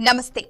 నమస్తే.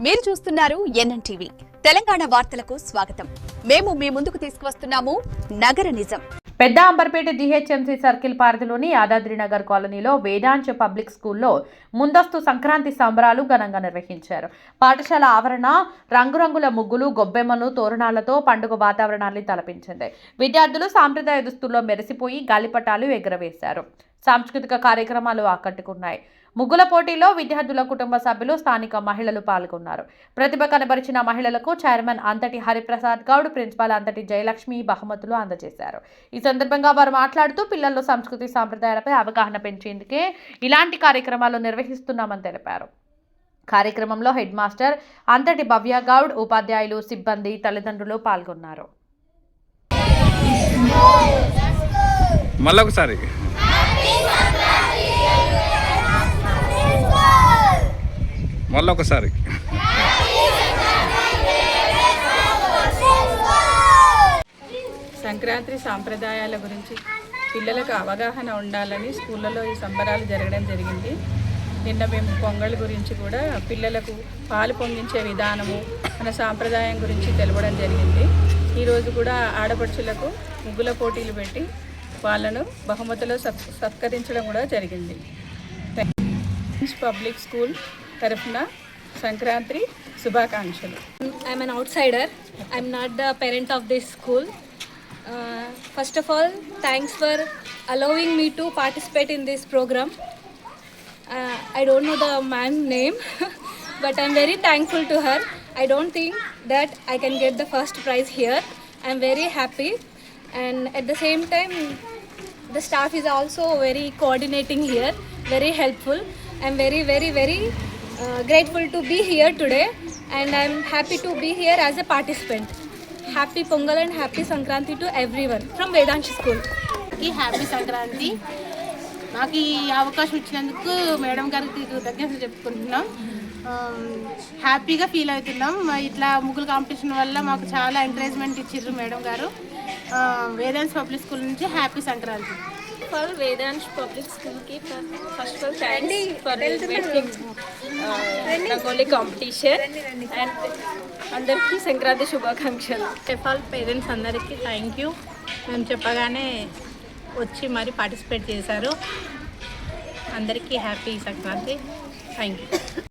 మీరు చూస్తున్నారు ఎన్ఎన్టీవీ. తెలంగాణ వార్తలకు స్వాగతం. మేము మీ ముందుకు తీసుకువస్తున్నాము నగర నిజం. పెద్ద అంబర్పేట డిహెచ్ఎంసీ సర్కిల్ పరిధిలోని యాదాద్రి నగర్ కాలనీలో వేదాంచ పబ్లిక్ స్కూల్లో ముందస్తు సంక్రాంతి సంబరాలు ఘనంగా నిర్వహించారు. పాఠశాల ఆవరణ రంగురంగుల ముగ్గులు గొబ్బెమ్మలు తోరణాలతో పండుగ వాతావరణాన్ని తలపించింది. విద్యార్థులు సాంప్రదాయ దుస్తుల్లో మెరిసిపోయి గాలిపటాలు ఎగురవేశారు. సాంస్కృతిక కార్యక్రమాలు ఆకట్టుకున్నాయి. ముగ్గుల పోటీలో విద్యార్థుల కుటుంబ సభ్యులు స్థానిక మహిళలు పాల్గొన్నారు. ప్రతిభ కనబరిచిన మహిళలకు చైర్మన్ అంతటి హరిప్రసాద్ గౌడ్ ప్రిన్సిపాల్ అంతటి జయలక్ష్మి బహుమతులు అందజేశారు. ఈ సందర్భంగా వారు మాట్లాడుతూ పిల్లల్లో సంస్కృతి సాంప్రదాయాలపై అవగాహన పెంచేందుకే ఇలాంటి కార్యక్రమాలు నిర్వహిస్తున్నామని తెలిపారు. కార్యక్రమంలో హెడ్ మాస్టర్ అంతటి భవ్య గౌడ్ ఉపాధ్యాయులు సిబ్బంది తల్లిదండ్రులు పాల్గొన్నారు. మళ్ళొకసారి. మళ్ళొకసారి. సంక్రాంతి సాంప్రదాయాల గురించి పిల్లలకు అవగాహన ఉండాలని స్కూళ్ళలో ఈ సంబరాలు జరగడం జరిగింది. నిన్న మేము పొంగల్ గురించి కూడా పిల్లలకు పాలు పొంగించే విధానము మన సాంప్రదాయం గురించి తెలపడం జరిగింది. ఈరోజు కూడా ఆడపడుచులకు ముగ్గుల పోటీలు పెట్టి వాళ్ళను బహుమతులు సత్ సత్కరించడం కూడా జరిగింది. Public school తరఫున సంక్రాంతి శుభాకాంక్షలు I'm an outsider. I'm not the parent of this school. Uh, first of all, thanks for allowing me to participate in this program. Uh, I don't know the man's name, but I'm very thankful to her. I don't think that I can get the first prize here. I'm very happy, and at the same time, the staff is also very coordinating here, very helpful. I'm very, very, very grateful to be here today and I'm happy to be here as a participant happy Pongal and happy Sankranti to everyone from Vedansh స్కూల్కి happy Sankranti నాకు ఈ అవకాశం ఇచ్చినందుకు madam గారికి దగ్గర చెప్పుకుంటున్నాం. Um, హ్యాపీగా feel అవుతున్నాం. ఇట్లా ముగ్గులు కాంపిటీషన్ వల్ల మాకు చాలా ఎంకరేజ్మెంట్ ఇచ్చారు మేడం గారు. వేదాంశ పబ్లిక్ స్కూల్ నుంచి happy Sankranti For Vedansh Public School ki first of all thanks for inviting uh, Rangoli competition and అందరికీ సంక్రాంతి శుభాకాంక్షలు ఆల్ పేరెంట్స్ అందరికీ థ్యాంక్ యూ మేము చెప్పగానే వచ్చి మరి పార్టిసిపేట్ చేశారు అందరికీ హ్యాపీ సంక్రాంతి థ్యాంక్ యూ